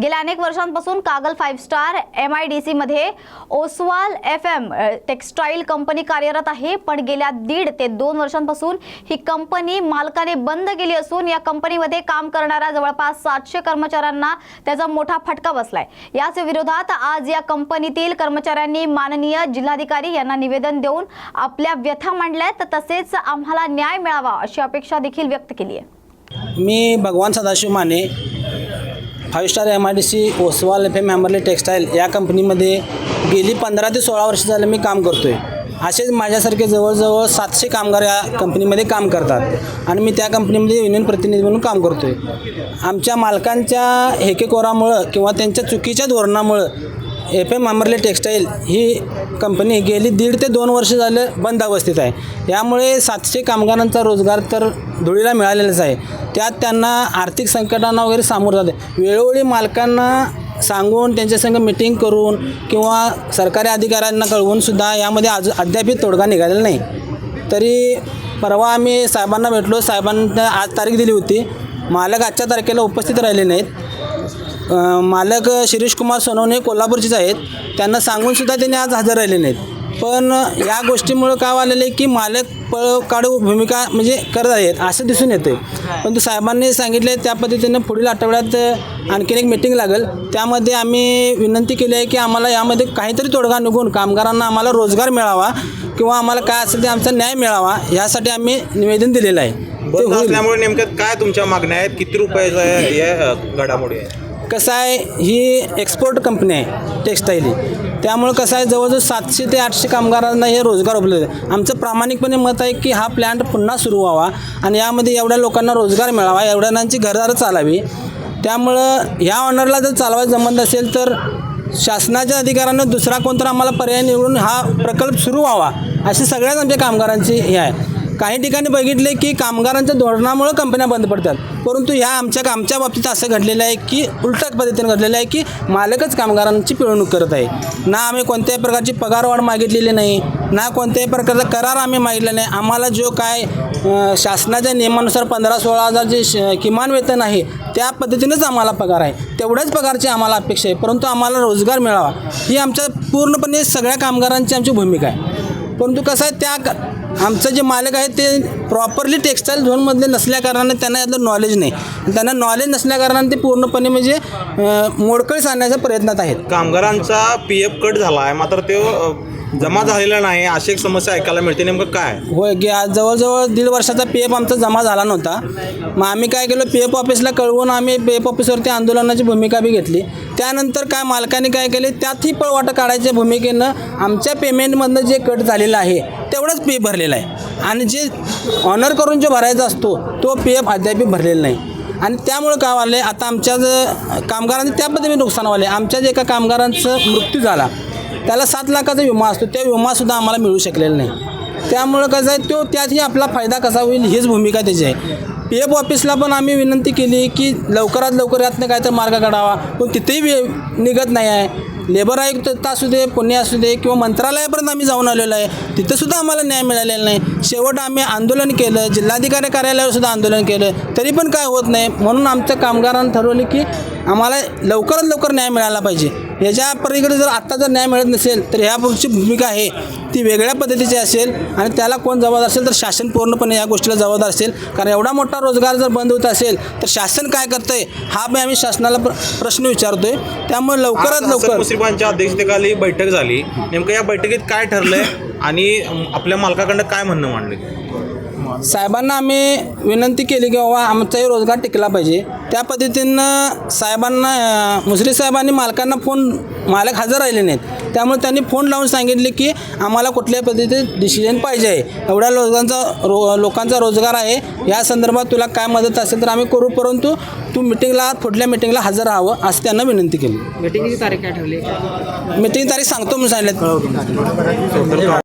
गेल्या अनेक वर्षांपासून Kagal five star M I D सीमध्ये Oswal F M textile company कार्यरत आहे. पण गेल्या दीड ते दोन वर्षांपासून ही कंपनी मालकाने बंद केली असून या कंपनीमध्ये काम करणाऱ्या जवळपास सातशे कर्मचाऱ्यांना त्याचा मोठा फटका बसलाय. याच विरोधात आज या कंपनीतील कर्मचाऱ्यांनी माननीय जिल्हाधिकारी यांना निवेदन देऊन आपल्या व्यथा मांडल्यात तसेच आम्हाला न्याय मिळावा अशी अपेक्षा देखील व्यक्त केली आहे. मी Bhagwan Sadashiv Mane five star M I D C Oswal F M Hammerle textile या कंपनीमध्ये गेली पंधरा ते सोळा वर्ष झालं मी काम करतो आहे असेच माझ्यासारखे जवळजवळ सातशे कामगार या कंपनीमध्ये काम करतात. आणि मी त्या कंपनीमध्ये युनियन प्रतिनिधी म्हणून काम करतो आहे आमच्या मालकांच्या हेकेकोरामुळं किंवा त्यांच्या चुकीच्या धोरणामुळं एफ एम अमरले टेक्स्टाईल ही कंपनी गेली दीड ते दोन वर्ष झालं बंद अवस्थेत आहे. यामुळे सातशे कामगारांचा रोजगार तर धुळीला मिळालेलाच आहे. त्यात त्यांना आर्थिक संकटांना वगैरे सामोरं जाते वेळोवेळी मालकांना सांगून त्यांच्यासंग मिटिंग करून किंवा सरकारी अधिकाऱ्यांना कळवूनसुद्धा यामध्ये आज अद्यापही तोडगा निघालेला नाही. तरी परवा आम्ही साहेबांना भेटलो. साहेबांना आज तारीख दिली होती. मालक आजच्या तारखेला उपस्थित राहिले नाहीत. अ, मालक शिरीष कुमार सोनवणे कोल्हापूरचेच आहेत. त्यांना सांगूनसुद्धा त्यांनी आज हजर राहिले नाहीत. पण या गोष्टीमुळं काय आलेलं आहे की मालक पळ काढू भूमिका म्हणजे करत आहेत असं दिसून येतं परंतु साहेबांनी सांगितले त्या पद्धतीनं पुढील आठवड्यात आणखीन एक मिटिंग लागेल. त्यामध्ये आम्ही विनंती केली आहे की आम्हाला यामध्ये काहीतरी तोडगा निघून कामगारांना आम्हाला रोजगार मिळावा किंवा आम्हाला काय असेल ते आमचा न्याय मिळावा यासाठी आम्ही निवेदन दिलेलं आहे. ते बंद होईल. असल्यामुळे नेमक्या काय तुमच्या मागण्या आहेत? किती रुपयाचं घडामोडी आहे कसं आहे ही एक्सपोर्ट कंपनी आहे टेक्स्टाईल ही. त्यामुळं कसं आहे जवळजवळ सातशे ते आठशे कामगारांना हे रोजगार उपलब्ध आहे. आमचं प्रामाणिकपणे मत आहे की हा प्लॅन्ट पुन्हा सुरू व्हावा आणि यामध्ये एवढ्या लोकांना रोजगार मिळावा एवढ्यांची जणांची घरदारं चालावी. त्यामुळं ह्या ऑनरला जर चालवायचं जमत असेल तर शासनाच्या अधिकाऱ्यांना दुसरा कोणता आम्हाला पर्याय निवडून हा प्रकल्प सुरू व्हावा अशी सगळ्याच आमच्या कामगारांची हे आहे. काही ठिकाणी बघितले की कामगारांच्या धोरणामुळे कंपन्या बंद पडतात. परंतु ह्या आमच्या आमच्या बाबतीत असं घडलेलं आहे की उलट पद्धतीने घडलेलं आहे की मालकच कामगारांची पिळवणूक करत आहे. ना आम्ही कोणत्याही प्रकारची पगारवाढ मागितलेली नाही ना कोणत्याही प्रकारचा करार आम्ही मागितला नाही. आम्हाला जो काय शासनाच्या नियमानुसार पंधरा सोळा हजार जे श- किमान वेतन आहे त्या पद्धतीनेच आम्हाला पगार आहे. तेवढ्याच पगारची आम्हाला अपेक्षा आहे. परंतु आम्हाला रोजगार मिळावा ही आमच्या पूर्णपणे सगळ्या कामगारांची आमची भूमिका आहे. परंतु कसं आहे त्या क- आमचं जे मालक आहे ते प्रॉपरली टेक्स्टाईल झोनमधले नसल्याकारणाने त्यांना यातलं नॉलेज नाही. त्यांना नॉलेज नसल्याकारणाने ते पूर्णपणे म्हणजे मोडकळी मोडकळीस आणण्याच्या प्रयत्नात आहेत. कामगारांचा पी एफ कट झाला आहे. मात्र ते जमा झालेला नाही अशी एक समस्या ऐकायला मिळते. नेमकं काय? होय की आज जवळजवळ दीड वर्षाचा पी एफ आमचा जमा झाला नव्हता. मग आम्ही काय केलं पी एफ ऑफिसला कळवून आम्ही पी एफ ऑफिसवरती आंदोलनाची भूमिका बी घेतली. त्यानंतर काय मालकाने काय केले त्यातही पळवाटा काढायच्या भूमिकेनं आमच्या पेमेंटमधनं जे कट झालेलं आहे तेवढंच पी भरलेलं आहे. आणि जे ऑनर करून जो भरायचा असतो तो पी एफ अद्याप भरलेला नाही. आणि त्यामुळं काय वाले आता आमच्या ज कामगारांचं त्या पद्धतीने नुकसान वाले आमच्या जे एका कामगारांचं मृत्यू झाला त्याला सात लाखाचा विमा असतो. त्या विमासुद्धा आम्हाला मिळू शकलेला नाही. त्यामुळं कसं आहे तो त्यातही आपला फायदा कसा होईल हीच भूमिका त्याची आहे. पी एफ ऑफिसला पण आम्ही विनंती केली की लवकरात लवकर यातनं काय तर मार्ग काढावा. पण तिथेही निघत नाही आहे. लेबर आयुक्त असू दे पुणे असू दे किंवा मंत्रालयापर्यंत आम्ही जाऊन आलेलो आहे. तिथंसुद्धा आम्हाला न्याय मिळालेला नाही. शेवट आम्ही आंदोलन केलं जिल्हाधिकारी कार्यालयावर सुद्धा आंदोलन केलं. तरी पण काय होत नाही. म्हणून आमच्या कामगारांनी ठरवलं की आम्हाला लवकरात लवकर न्याय मिळाला पाहिजे. याच्या पलीकडे जर आत्ता जर न्याय मिळत नसेल तर ह्या पुढची भूमिका आहे. ती वेगळ्या पद्धतीची असेल आणि त्याला कोण जबाबदार असेल तर शासन पूर्णपणे या गोष्टीला जबाबदार असेल. कारण एवढा मोठा रोजगार जर बंद होत असेल तर शासन काय करतंय? हा बी आम्ही शासनाला प्र प्रश्न विचारतोय. त्यामुळे लवकरात लवकर मुश्रीफांच्या अध्यक्षतेखाली बैठक झाली. नेमकं या बैठकीत काय ठरलंय आणि आपल्या मालकाकडनं काय म्हणणं मांडले? साहेबांना आम्ही विनंती केली की बाबा आमचाही रोजगार टिकला पाहिजे. त्या पद्धतीनं साहेबांना मुसरी साहेबांनी मालकांना फोन मालक हजर राहिले नाहीत. त्यामुळे त्यांनी फोन लावून सांगितले की आम्हाला कुठल्याही पद्धतीचे डिसिजन पाहिजे आहे. एवढ्या लोकांचा रो लोकांचा रोजगार आहे. या संदर्भात तुला काय मदत असेल तर आम्ही करू परंतु तू मिटिंगला पुढल्या मिटिंगला हजर राहावं असं त्यांना विनंती केली. मीटिंगची तारीख काय ठरली? मिटिंग तारीख सांगतो म्हणून सांगितलं.